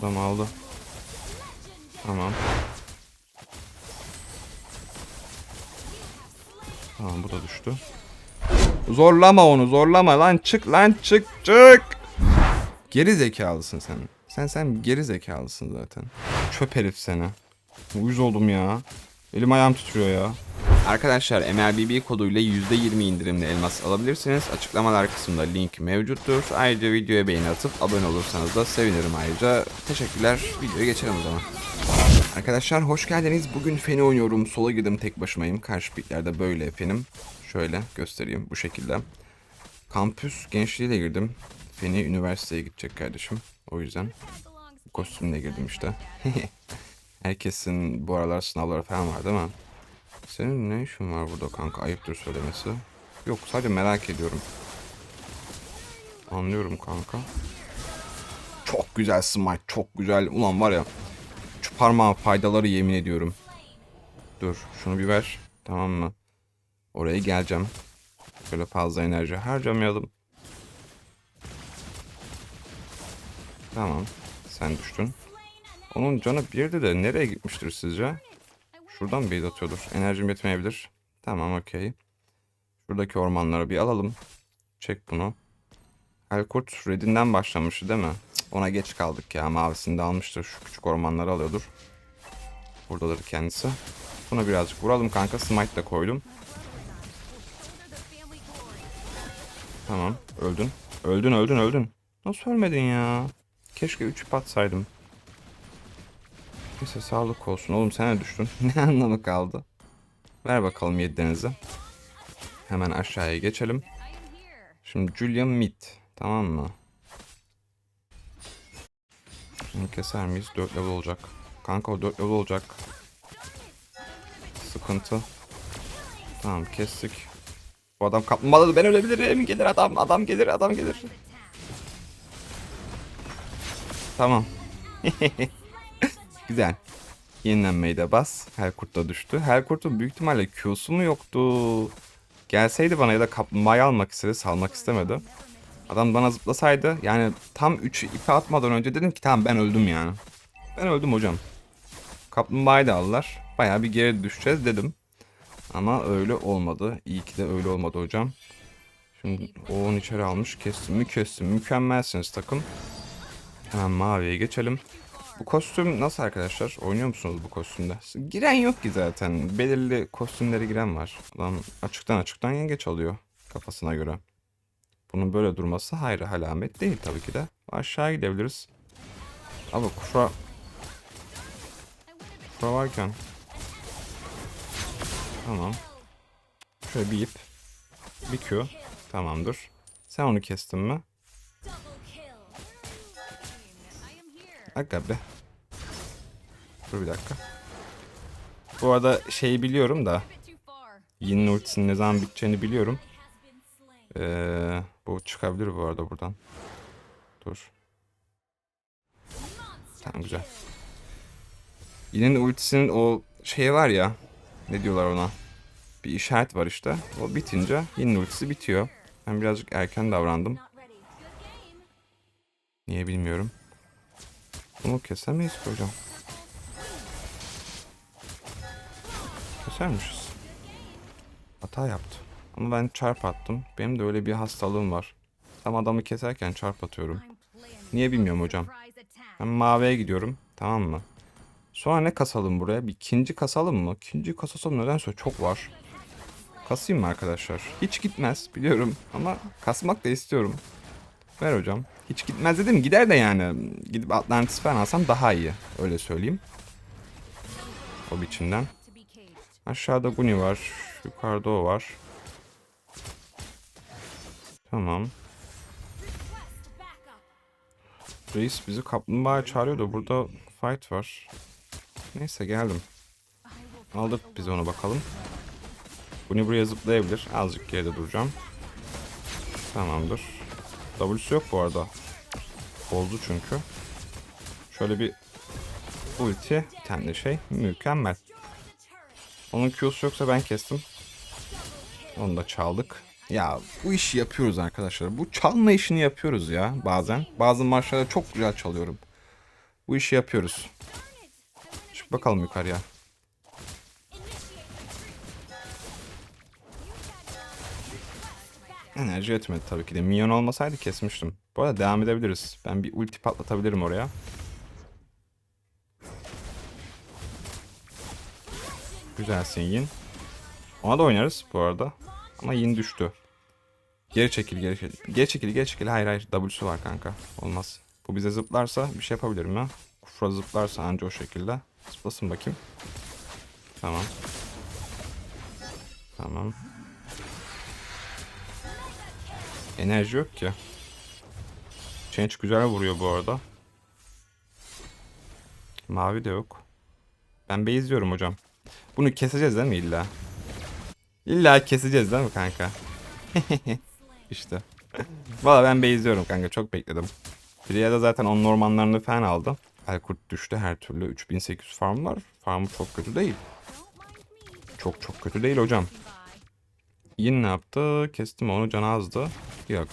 Adam aldı. Tamam. Tamam bu da düştü. Zorlama onu zorlama lan çık lan çık çık. Geri zekalısın sen. Sen sen geri zekalısın zaten. Çöp herif seni. Uyuz oldum ya. Elim ayağım titriyor ya. Arkadaşlar MRBB koduyla %20 indirimli elmas alabilirsiniz. Açıklamalar kısmında link mevcuttur. Ayrıca videoya beğeni atıp abone olursanız da sevinirim ayrıca. Teşekkürler. Videoya geçelim o zaman. Arkadaşlar hoş geldiniz. Bugün Feni oynuyorum. Sola girdim tek başımayım. Karşı piklerde böyle efendim. Şöyle göstereyim bu şekilde. Kampüs gençliğiyle girdim. Feni üniversiteye gidecek kardeşim. O yüzden kostümle girdim işte. Herkesin bu aralar sınavları falan var değil mi? Senin ne işin var burada kanka? Ayıptır söylemesi. Yok sadece merak ediyorum. Anlıyorum kanka. Çok güzel smite çok güzel. Ulan var ya. Şu parmağın faydaları yemin ediyorum. Dur şunu bir ver. Tamam mı? Oraya geleceğim. Böyle fazla enerji harcamayalım. Tamam. Sen düştün. Onun canı birdi de nereye gitmiştir sizce? Şuradan bir atıyordur. Enerjim yetmeyebilir. Tamam okey. Şuradaki ormanları bir alalım. Çek bunu. Helkurt Red'inden başlamıştı değil mi? Ona geç kaldık ya. Mavisini de almıştır. Şu küçük ormanları alıyordur. Buradadır kendisi. Buna birazcık vuralım kanka. Smite de koydum. Tamam. Öldün. Öldün öldün öldün. Nasıl ölmedin ya? Keşke 3 atsaydım. Neyse sağlık olsun. Oğlum sen de düştün. ne anlamı kaldı? Ver bakalım yedinizi. Hemen aşağıya geçelim. Şimdi Julian Mid. Tamam mı? Şimdi keser miyiz? 4 level olacak. Kanka o 4 level olacak. Sıkıntı. Tamam kestik. Bu adam kaplumbağalı ben ölebilirim. Gelir adam adam gelir adam gelir. Tamam. Güzel. Yenilenmeyi de bas. Helkurt da düştü. Helkurt'un büyük ihtimalle Q'su mu yoktu? Gelseydi bana ya da kaplumbağayı almak istedi. Salmak istemedi. Adam bana zıplasaydı yani tam 3 ipi atmadan önce dedim ki tamam ben öldüm yani. Ben öldüm hocam. Kaplumbağayı da aldılar. Baya bir geri düşeceğiz dedim. Ama öyle olmadı. İyi ki de öyle olmadı hocam. Şimdi o onu içeri almış. Kestim mi kestim. Mükemmelsiniz takım. Hemen maviye geçelim. Bu kostüm nasıl arkadaşlar? Oynuyor musunuz bu kostümde? Giren yok ki zaten. Belirli kostümlere giren var. Adam açıktan açıktan yengeç alıyor kafasına göre. Bunun böyle durması hayra alamet değil tabii ki de. Aşağı gidebiliriz. Abi kufra... Kufra varken... Tamam. Şöyle bir ip. Bir Q. Tamamdır. Sen onu kestin mi? Aga be. Dur bir dakika. Bu arada şeyi biliyorum da Yin'in ultisinin ne zaman biteceğini biliyorum. Ee, bu çıkabilir bu arada buradan. Dur. Tamam güzel. Yin'in ultisinin o şey var ya. Ne diyorlar ona? Bir işaret var işte. O bitince Yin'in ultisi bitiyor. Ben birazcık erken davrandım. Niye bilmiyorum. Bunu kesemeyiz hocam. Kesermişiz. Hata yaptı. Ama ben çarp attım. Benim de öyle bir hastalığım var. Tam adamı keserken çarp atıyorum. Niye bilmiyorum hocam. Ben maviye gidiyorum. Tamam mı? Sonra ne kasalım buraya? Bir ikinci kasalım mı? İkinci kasasam nedense çok var. Kasayım mı arkadaşlar? Hiç gitmez biliyorum ama kasmak da istiyorum. Ver hocam. Hiç gitmez dedim gider de yani. Gidip Atlantis falan alsam daha iyi. Öyle söyleyeyim. O biçimden. Aşağıda Guni var. Yukarıda o var. Tamam. Reis bizi kaplumbağa çağırıyor da burada fight var. Neyse geldim. Aldık biz onu bakalım. Guni buraya zıplayabilir. Azıcık geride duracağım. Tamamdır. W'su yok bu arada. Bozdu çünkü. Şöyle bir ulti, bir şey. Mükemmel. Onun Q'su yoksa ben kestim. Onu da çaldık. Ya bu işi yapıyoruz arkadaşlar. Bu çalma işini yapıyoruz ya bazen. Bazı maçlarda çok güzel çalıyorum. Bu işi yapıyoruz. Çık bakalım yukarıya. Enerji etmedi tabii ki de. Minyon olmasaydı kesmiştim. Bu arada devam edebiliriz. Ben bir ulti patlatabilirim oraya. Güzelsin Yin. Ona da oynarız bu arada. Ama Yin düştü. Geri çekil, geri çekil. Geri çekil, geri çekil. Hayır hayır. W'su var kanka. Olmaz. Bu bize zıplarsa bir şey yapabilirim ha. Kufra zıplarsa anca o şekilde. Zıplasın bakayım. Tamam. Tamam. Enerji yok ki. Change güzel vuruyor bu arada. Mavi de yok. Ben base diyorum hocam. Bunu keseceğiz değil mi illa? İlla keseceğiz değil mi kanka? işte. Valla ben base diyorum kanka çok bekledim. Friya'da zaten onun ormanlarını falan aldı. Elkurt düştü her türlü. 3800 farm var. Farm çok kötü değil. Çok çok kötü değil hocam. Yin ne yaptı? Kestim onu canı azdı. Yok.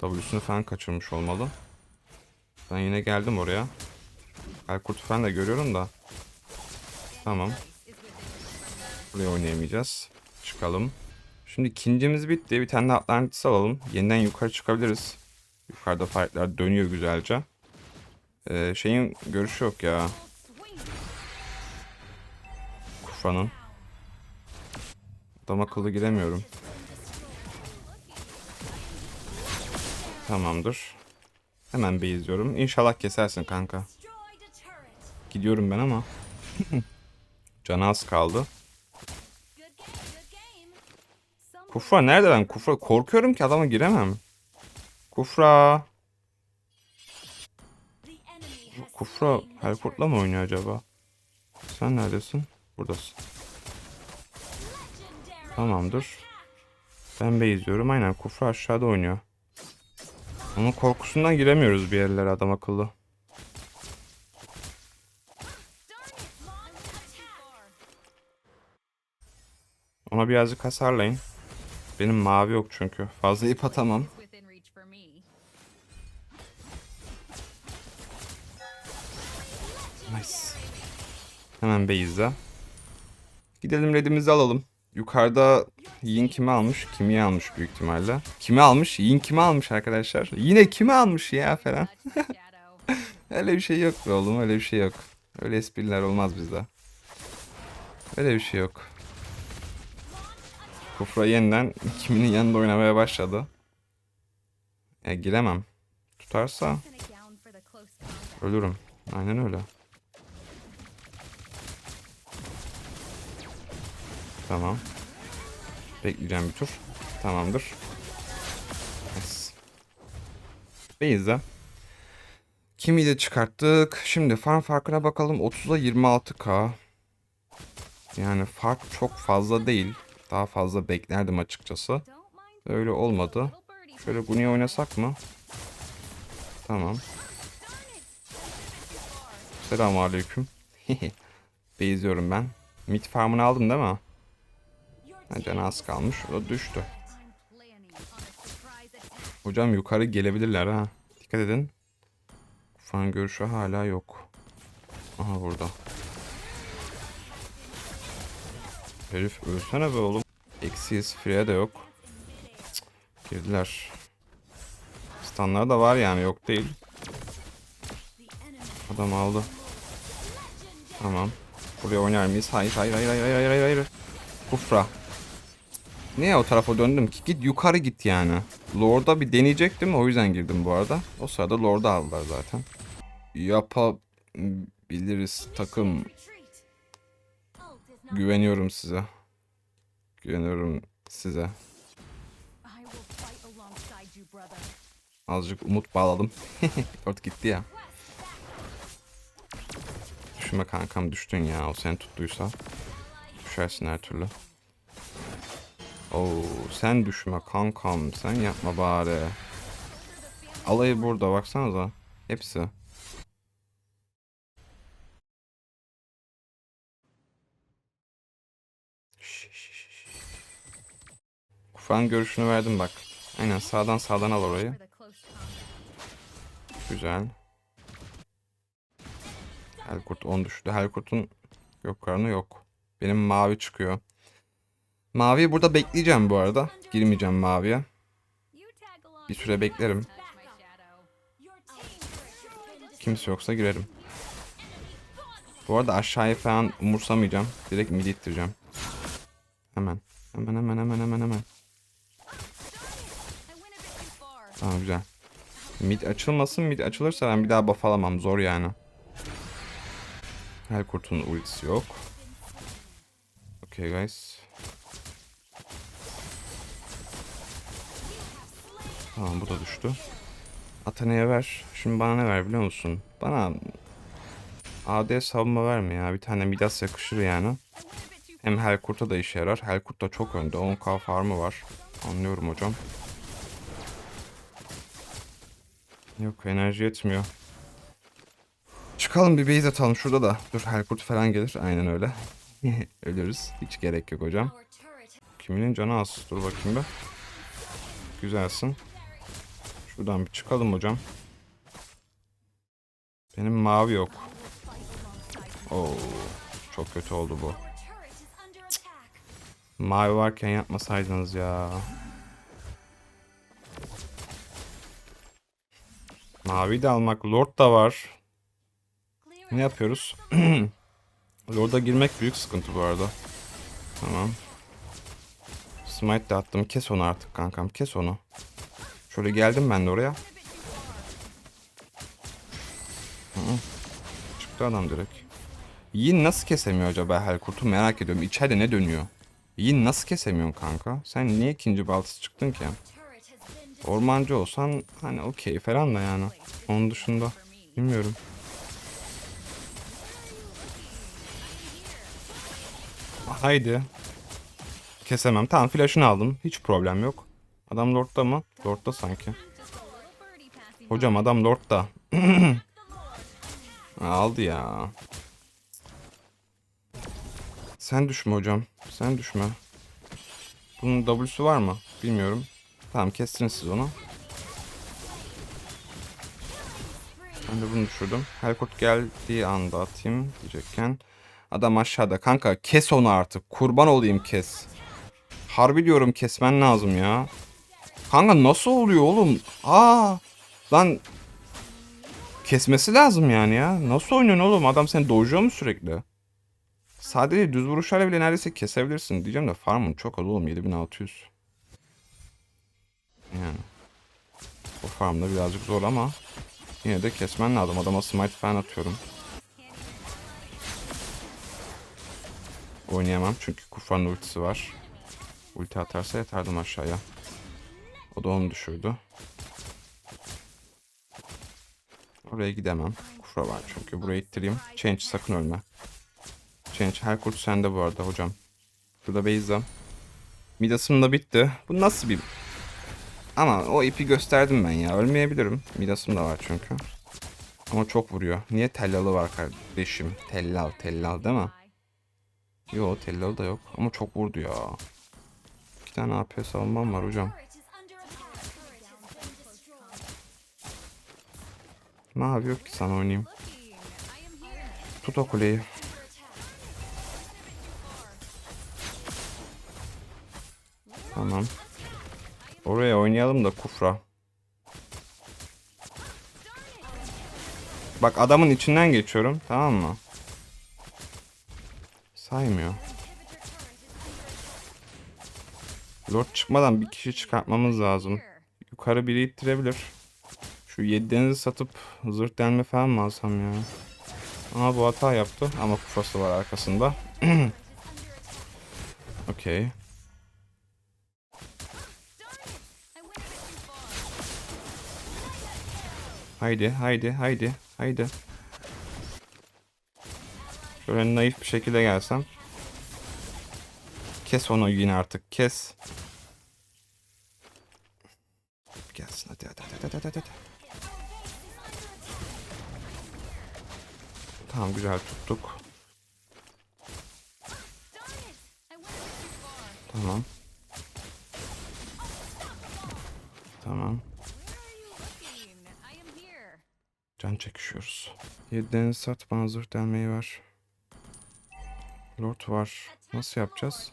W'sunu falan kaçırmış olmalı. Ben yine geldim oraya. Elkurt'u falan da görüyorum da. Tamam. Buraya oynayamayacağız. Çıkalım. Şimdi ikincimiz bitti. Bir tane de Atlantis alalım. Yeniden yukarı çıkabiliriz. Yukarıda fightlar dönüyor güzelce. Ee, şeyin görüşü yok ya. Kufra'nın. Adam akıllı giremiyorum. Tamamdır. Hemen bir izliyorum. İnşallah kesersin kanka. Gidiyorum ben ama. Canı az kaldı. Kufra nerede ben? Kufra korkuyorum ki adama giremem. Kufra. Kufra Helkurt'la mı oynuyor acaba? Sen neredesin? Buradasın. Tamamdır. Ben Bey izliyorum. Aynen Kufra aşağıda oynuyor. Onun korkusundan giremiyoruz bir yerlere adam akıllı. Ona birazcık hasarlayın. Benim mavi yok çünkü. Fazla ip atamam. Nice. Hemen base'e. Gidelim redimizi alalım. Yukarıda Yin kimi almış? Kimi almış büyük ihtimalle. Kimi almış? Yin kimi almış arkadaşlar? Yine kimi almış ya falan. Öyle bir şey yok be oğlum öyle bir şey yok. Öyle espriler olmaz bizde. Öyle bir şey yok. Kufra yeniden kiminin yanında oynamaya başladı. Ya giremem. Tutarsa ölürüm. Aynen öyle. Tamam. Bekleyeceğim bir tur. Tamamdır. Yes. Beyza. Kimi de çıkarttık. Şimdi farm farkına bakalım. 30'a 26k. Yani fark çok fazla değil. Daha fazla beklerdim açıkçası. Öyle olmadı. Şöyle Guni oynasak mı? Tamam. Selamun aleyküm. Beyziyorum ben. Mid farmını aldım değil mi? Ha, az kalmış. O da düştü. Hocam yukarı gelebilirler ha. Dikkat edin. Fan görüşü hala yok. Aha burada. Herif ölsene be oğlum. Eksiyiz. Freya da yok. Cık, girdiler. Stanlar da var yani yok değil. Adam aldı. Tamam. Buraya oynar mıyız? Hayır hayır hayır hayır hayır hayır. Kufra. Niye o tarafa döndüm ki? Git yukarı git yani. Lord'a bir deneyecektim o yüzden girdim bu arada. O sırada Lord'u aldılar zaten. Yapabiliriz takım. Güveniyorum size. Güveniyorum size. Azıcık umut bağladım. Lord gitti ya. Düşme kankam düştün ya. O seni tuttuysa. Düşersin her türlü. Oo, sen düşme kankam. Sen yapma bari. Alayı burada baksanıza. Hepsi. Kufan görüşünü verdim bak. Aynen sağdan sağdan al orayı. Güzel. Helkurt 10 düştü. Helkurt'un yok karnı yok. Benim mavi çıkıyor. Maviyi burada bekleyeceğim bu arada. Girmeyeceğim maviye. Bir süre beklerim. Kimse yoksa girerim. Bu arada aşağıya falan umursamayacağım. Direkt mid ittireceğim. Hemen. Hemen hemen hemen hemen hemen. Tamam güzel. Mid açılmasın. Mid açılırsa ben bir daha buff alamam. Zor yani. Helkurt'un ultisi yok. Okay guys. Tamam bu da düştü. Atana'ya ver. Şimdi bana ne ver biliyor musun? Bana AD savunma verme ya. Bir tane Midas yakışır yani. Hem Helkurt'a da işe yarar. Helkurt da çok önde. 10k farmı var. Anlıyorum hocam. Yok enerji yetmiyor. Çıkalım bir base atalım şurada da. Dur Helkurt falan gelir. Aynen öyle. Ölürüz. Hiç gerek yok hocam. Kiminin canı az. Dur bakayım bir. Güzelsin. Şuradan bir çıkalım hocam. Benim mavi yok. Oo, çok kötü oldu bu. Mavi varken yapmasaydınız ya. Mavi de almak. Lord da var. Ne yapıyoruz? Lord'a girmek büyük sıkıntı bu arada. Tamam. Smite de attım. Kes onu artık kankam. Kes onu. Şöyle geldim ben de oraya. Çıktı adam direkt. Yin nasıl kesemiyor acaba Helkurt'u merak ediyorum. İçeride ne dönüyor? Yin nasıl kesemiyorsun kanka? Sen niye ikinci baltası çıktın ki? Ormancı olsan hani okey falan da yani. Onun dışında bilmiyorum. Haydi. Kesemem. Tamam flash'ını aldım. Hiç problem yok. Adam Lord'da mı? Lord'da sanki. Hocam adam Lord'da. Aldı ya. Sen düşme hocam. Sen düşme. Bunun W'su var mı? Bilmiyorum. Tamam kestiniz siz onu. Ben de bunu düşürdüm. Helkurt geldiği anda atayım diyecekken. Adam aşağıda. Kanka kes onu artık. Kurban olayım kes. Harbi diyorum kesmen lazım ya. Kanka nasıl oluyor oğlum? Aa! Lan kesmesi lazım yani ya. Nasıl oynuyorsun oğlum? Adam seni dojuyor mu sürekli? Sadece düz vuruşlarla bile neredeyse kesebilirsin. Diyeceğim de farmın çok az oğlum 7600. Yani. O farmda birazcık zor ama yine de kesmen lazım. Adama smite falan atıyorum. Oynayamam çünkü Kufran'ın ultisi var. Ulti atarsa yatardım aşağıya. O da onu düşürdü. Oraya gidemem. Kufra var çünkü. Buraya ittireyim. Change sakın ölme. Change her kurt sende bu arada hocam. Burada base'im. Midas'ım da bitti. Bu nasıl bir... Ama o ipi gösterdim ben ya. Ölmeyebilirim. Midas'ım da var çünkü. Ama çok vuruyor. Niye tellalı var kardeşim? Tellal, tellal değil mi? Yo tellalı da yok. Ama çok vurdu ya. İki tane AP savunmam var hocam. Mavi yok ki sana oynayayım. Tut o kuleyi. Tamam. Oraya oynayalım da kufra. Bak adamın içinden geçiyorum tamam mı? Saymıyor. Lord çıkmadan bir kişi çıkartmamız lazım. Yukarı biri ittirebilir. Şu 7 denizi satıp zırt delme falan mı alsam ya? Ama bu hata yaptı ama kufası var arkasında. Okey. Haydi haydi haydi haydi. Şöyle naif bir şekilde gelsem. Kes onu yine artık kes. Gelsin hadi hadi hadi hadi hadi. hadi. Tamam güzel tuttuk. Tamam. Tamam. Can çekişiyoruz. Yediden sat bana zırh delmeyi ver. Lord var. Nasıl yapacağız?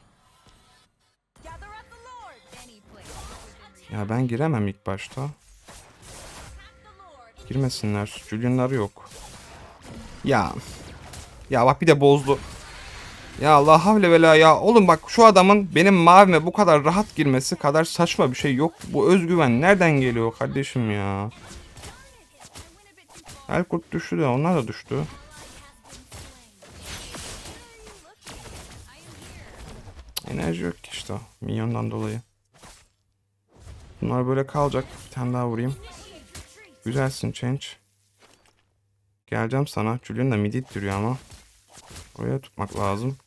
Ya ben giremem ilk başta. Girmesinler. Julian'ları yok. Ya. Ya bak bir de bozdu. Ya Allah havle vela ya. Oğlum bak şu adamın benim mavime bu kadar rahat girmesi kadar saçma bir şey yok. Bu özgüven nereden geliyor kardeşim ya? Elkurt düştü de onlar da düştü. Enerji yok işte. Minyondan dolayı. Bunlar böyle kalacak. Bir tane daha vurayım. Güzelsin Change. Geleceğim sana. Julian da mid duruyor ama. Oraya tutmak lazım.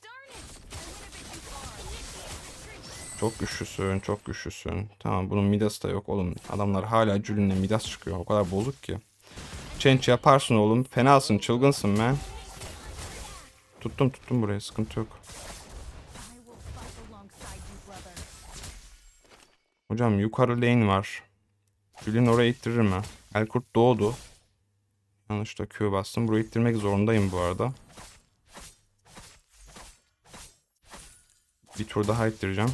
Çok güçlüsün, çok güçlüsün. Tamam bunun Midas da yok oğlum. Adamlar hala Julian'le Midas çıkıyor. O kadar bozuk ki. Change yaparsın oğlum. Fenasın, çılgınsın man. Tuttum tuttum buraya sıkıntı yok. Hocam yukarı lane var. Julian oraya ittirir mi? Elkurt doğdu. Yanlışlıkla Q bastım. Burayı ittirmek zorundayım bu arada. Bir tur daha ittireceğim.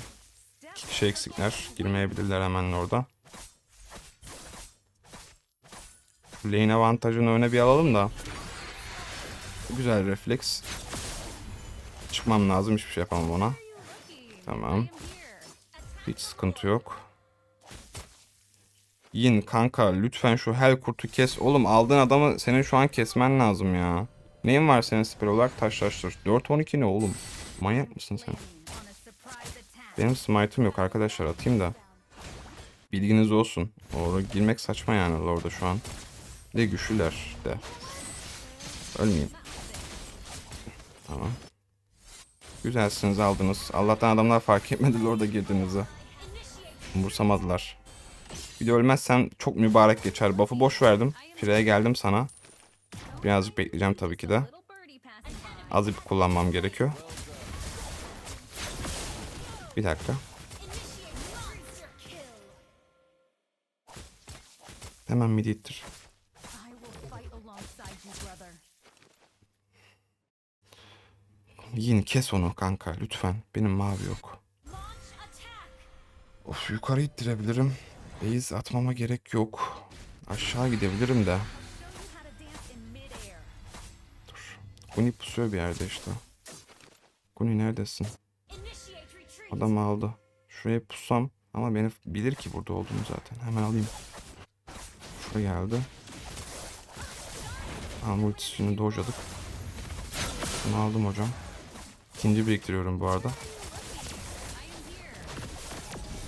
İki kişi eksikler. Girmeyebilirler hemen orada. Şu lane avantajını öne bir alalım da. Güzel refleks. Çıkmam lazım. Hiçbir şey yapamam ona. Tamam. Hiç sıkıntı yok. Yin kanka lütfen şu hel kurtu kes. Oğlum aldığın adamı senin şu an kesmen lazım ya. Neyin var senin spell olarak taşlaştır. 4-12 ne oğlum? Manyak mısın sen? Benim smite'ım yok arkadaşlar atayım da. Bilginiz olsun. Orada girmek saçma yani orada şu an. De güçlüler de. Ölmeyeyim. Tamam. Güzelsiniz aldınız. Allah'tan adamlar fark etmedi orada girdiğinizi. Umursamadılar. Bir de ölmezsen çok mübarek geçer. Buff'ı boş verdim. Fire'ye geldim sana. Birazcık bekleyeceğim tabii ki de. Az bir kullanmam gerekiyor. Bir dakika. Hemen midi ittir. Yin kes onu kanka lütfen. Benim mavi yok. Of yukarı ittirebilirim. Base atmama gerek yok. Aşağı gidebilirim de. Dur. Guni pusuyor bir yerde işte. Guni neredesin? Adam aldı. Şuraya pussam ama beni bilir ki burada olduğumu zaten. Hemen alayım. Şuraya geldi. Tamam ultisini dojladık. Bunu aldım hocam. İkinci biriktiriyorum bu arada.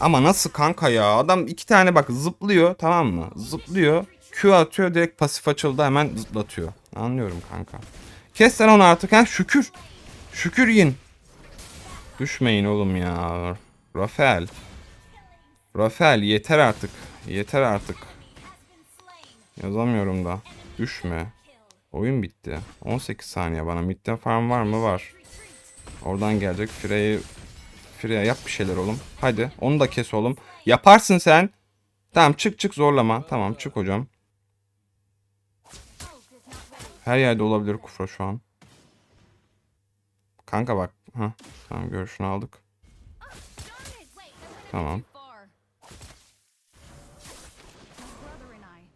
Ama nasıl kanka ya? Adam iki tane bak zıplıyor tamam mı? Zıplıyor. Q atıyor direkt pasif açıldı hemen zıplatıyor. Anlıyorum kanka. Kes sen onu artık ha şükür. Şükür yin. Düşmeyin oğlum ya. Rafael. Rafael yeter artık. Yeter artık. Yazamıyorum da. Düşme. Oyun bitti. 18 saniye bana. Midden farm var mı? Var. Oradan gelecek. Freya Freya yap bir şeyler oğlum. Hadi. Onu da kes oğlum. Yaparsın sen. Tamam çık çık zorlama. Tamam çık hocam. Her yerde olabilir kufra şu an. Kanka bak. Ha. Tamam görüşünü aldık. Tamam.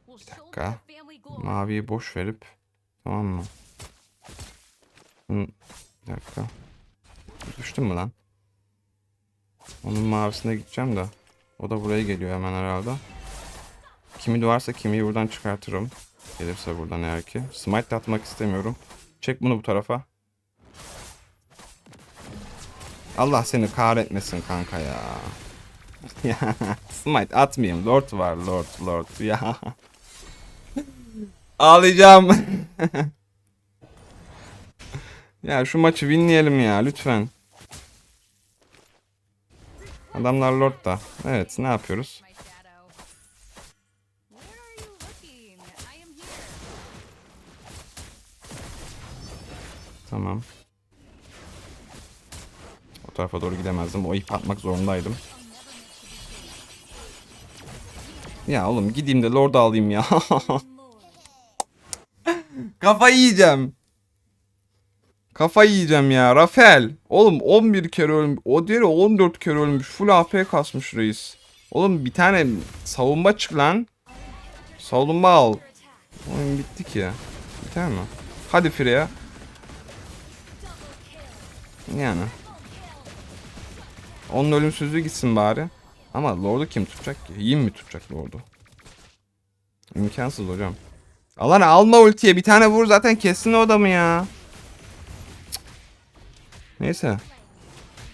Shoulder dakika. Maviyi boş verip tamam mı? Bir dakika. Düştüm mü lan? Onun mavisine gideceğim de. O da buraya geliyor hemen herhalde. Kimi varsa kimiyi buradan çıkartırım. Gelirse buradan eğer ki. Smite atmak istemiyorum. Çek bunu bu tarafa. Allah seni kahretmesin kanka ya smite atmayayım. Lord var Lord Lord ya. Ağlayacağım. ya şu maçı winleyelim ya lütfen. Adamlar Lord da. Evet ne yapıyoruz? Tamam. O tarafa doğru gidemezdim. O ip atmak zorundaydım. Ya oğlum gideyim de Lord'u alayım ya. Kafayı yiyeceğim. Kafayı yiyeceğim ya. Rafael. Oğlum 11 kere ölmüş. O diğeri 14 kere ölmüş. Full AP kasmış reis. Oğlum bir tane savunma çık lan. Savunma al. Oyun bitti ki ya. Biter mi? Hadi Freya. Yani. Onun ölümsüzlüğü gitsin bari. Ama Lord'u kim tutacak ki? Yim mi tutacak Lord'u? İmkansız hocam. Alan alma ultiye bir tane vur zaten kessin o adamı ya. Neyse.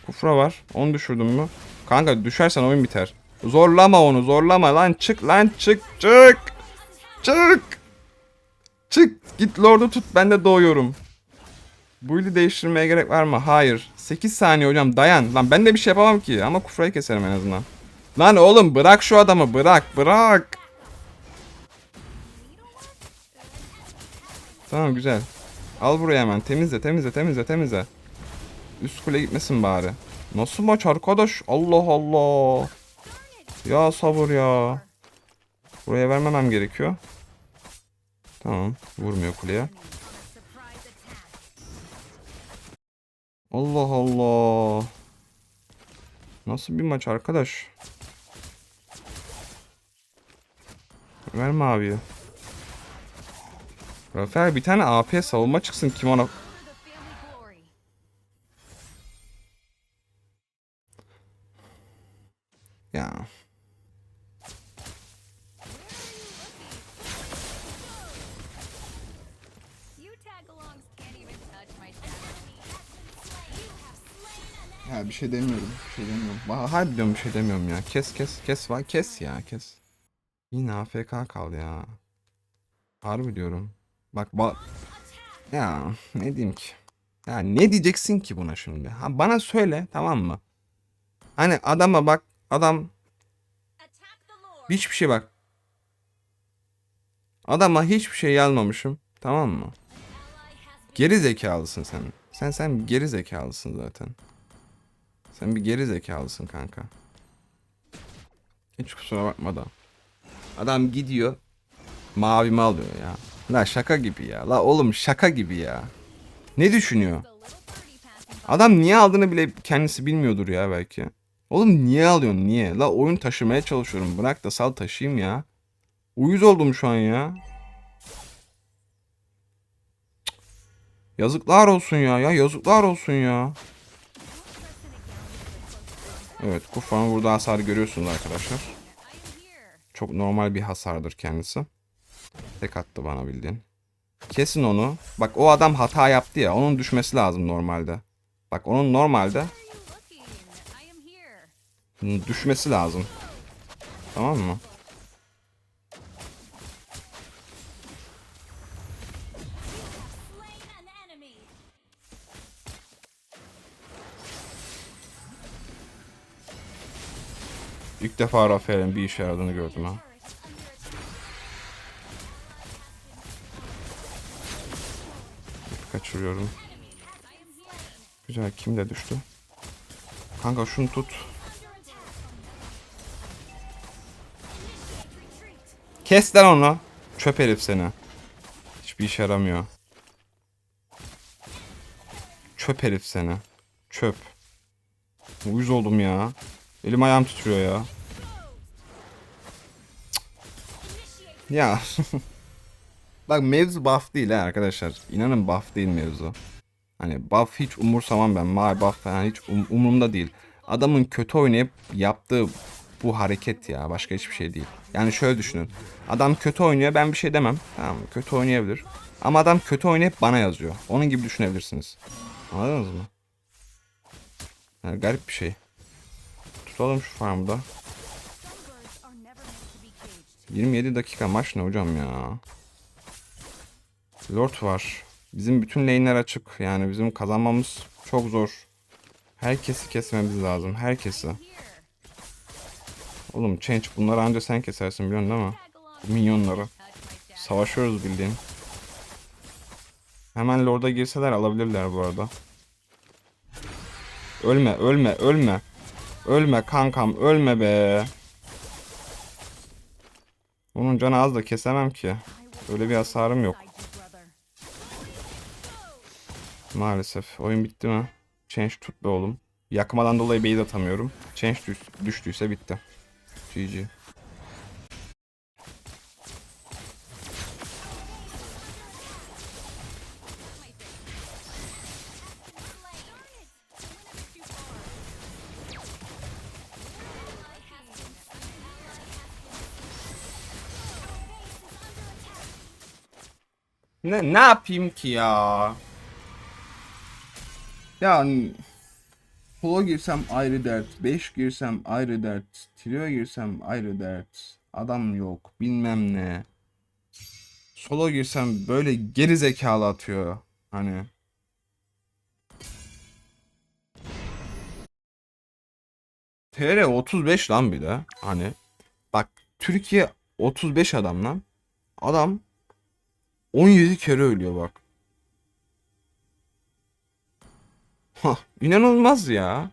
Kufra var. Onu düşürdüm mü? Kanka düşersen oyun biter. Zorlama onu zorlama lan çık lan çık çık. Çık. Çık git Lord'u tut ben de doğuyorum. Bu ili değiştirmeye gerek var mı? Hayır. 8 saniye hocam dayan. Lan ben de bir şey yapamam ki ama kufrayı keserim en azından. Lan oğlum bırak şu adamı bırak bırak. Tamam güzel. Al buraya hemen temizle temizle temizle temizle. Üst kule gitmesin bari. Nasıl maç arkadaş? Allah Allah. Ya sabır ya. Buraya vermemem gerekiyor. Tamam. Vurmuyor kuleye. Allah Allah. Nasıl bir maç arkadaş? Verme abi. Rafael bir tane AP savunma çıksın kim Ya. Ya bir şey demiyorum. Bir şey demiyorum. Ha, harbiden bir şey demiyorum ya. Kes kes kes var kes ya kes. Yine AFK kal ya. Harbi diyorum. Bak bak. Ya ne diyeyim ki? Ya ne diyeceksin ki buna şimdi? Ha bana söyle tamam mı? Hani adama bak adam hiçbir şey bak. Adama hiçbir şey yazmamışım. Tamam mı? Geri zekalısın sen. Sen sen geri zekalısın zaten. Sen bir geri zekalısın kanka. Hiç kusura bakma da. Adam gidiyor. Mavimi alıyor ya. La şaka gibi ya. La oğlum şaka gibi ya. Ne düşünüyor? Adam niye aldığını bile kendisi bilmiyordur ya belki. Oğlum niye alıyorsun niye? La oyun taşımaya çalışıyorum. Bırak da sal taşıyayım ya. Uyuz oldum şu an ya. Yazıklar olsun ya. Ya yazıklar olsun ya. Evet Kufa'nın burada hasar görüyorsunuz arkadaşlar. Çok normal bir hasardır kendisi. Tek attı bana bildiğin. Kesin onu. Bak o adam hata yaptı ya. Onun düşmesi lazım normalde. Bak onun normalde düşmesi lazım. Tamam mı? İlk defa Rafael'in bir işe yaradığını gördüm ha. Kaçırıyorum. Güzel kim de düştü. Kanka şunu tut. Kes lan onu. Çöp herif seni. Hiçbir işe yaramıyor. Çöp herif seni. Çöp. Uyuz oldum ya. Elim ayağım titriyor ya. Cık. Ya. Bak mevzu buff değil ha arkadaşlar. İnanın buff değil mevzu. Hani buff hiç umursamam ben. Mavi buff falan hiç um- umurumda değil. Adamın kötü oynayıp yaptığı bu hareket ya. Başka hiçbir şey değil. Yani şöyle düşünün. Adam kötü oynuyor ben bir şey demem. Tamam? Kötü oynayabilir. Ama adam kötü oynayıp bana yazıyor. Onun gibi düşünebilirsiniz. Anladınız mı? Yani garip bir şey. Tutalım şu farmı da. Some birds are never meant to be caged. 27 dakika maç ne hocam ya? Lord var. Bizim bütün lane'ler açık. Yani bizim kazanmamız çok zor. Herkesi kesmemiz lazım. Herkesi. Oğlum Change bunları anca sen kesersin biliyorsun değil mi? Minyonları. Savaşıyoruz bildiğin. Hemen Lord'a girseler alabilirler bu arada. Ölme, ölme, ölme. Ölme kankam, ölme be. Onun canı az da kesemem ki. Öyle bir hasarım yok. Maalesef. Oyun bitti mi? Change tut be oğlum. Yakmadan dolayı base atamıyorum. Change düş- düştüyse bitti. GG. Ne, ne yapayım ki ya? Yani Solo girsem ayrı dert, 5 girsem ayrı dert, trio girsem ayrı dert. Adam yok, bilmem ne. Solo girsem böyle geri zekalı atıyor. Hani. TR 35 lan bir de. Hani. Bak Türkiye 35 adam lan. Adam 17 kere ölüyor bak. Hah, inanılmaz ya.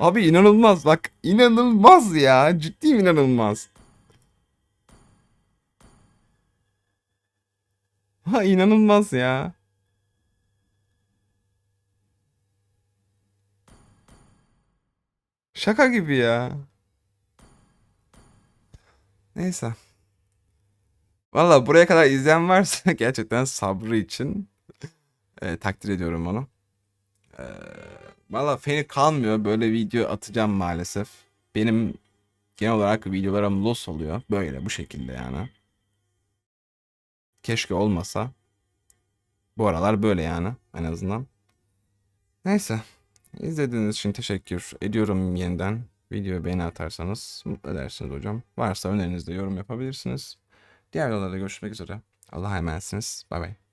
Abi inanılmaz bak inanılmaz ya ciddiyim inanılmaz. Ha inanılmaz ya. Şaka gibi ya. Neyse. Valla buraya kadar izleyen varsa gerçekten sabrı için e, takdir ediyorum onu. Valla feni kalmıyor. Böyle video atacağım maalesef. Benim genel olarak videolarım loss oluyor. Böyle bu şekilde yani. Keşke olmasa. Bu aralar böyle yani en azından. Neyse. İzlediğiniz için teşekkür ediyorum yeniden. Videoyu beğeni atarsanız mutlu edersiniz hocam. Varsa önerinizde yorum yapabilirsiniz. Diğer videolarda görüşmek üzere. Allah'a emanetsiniz. Bay bay.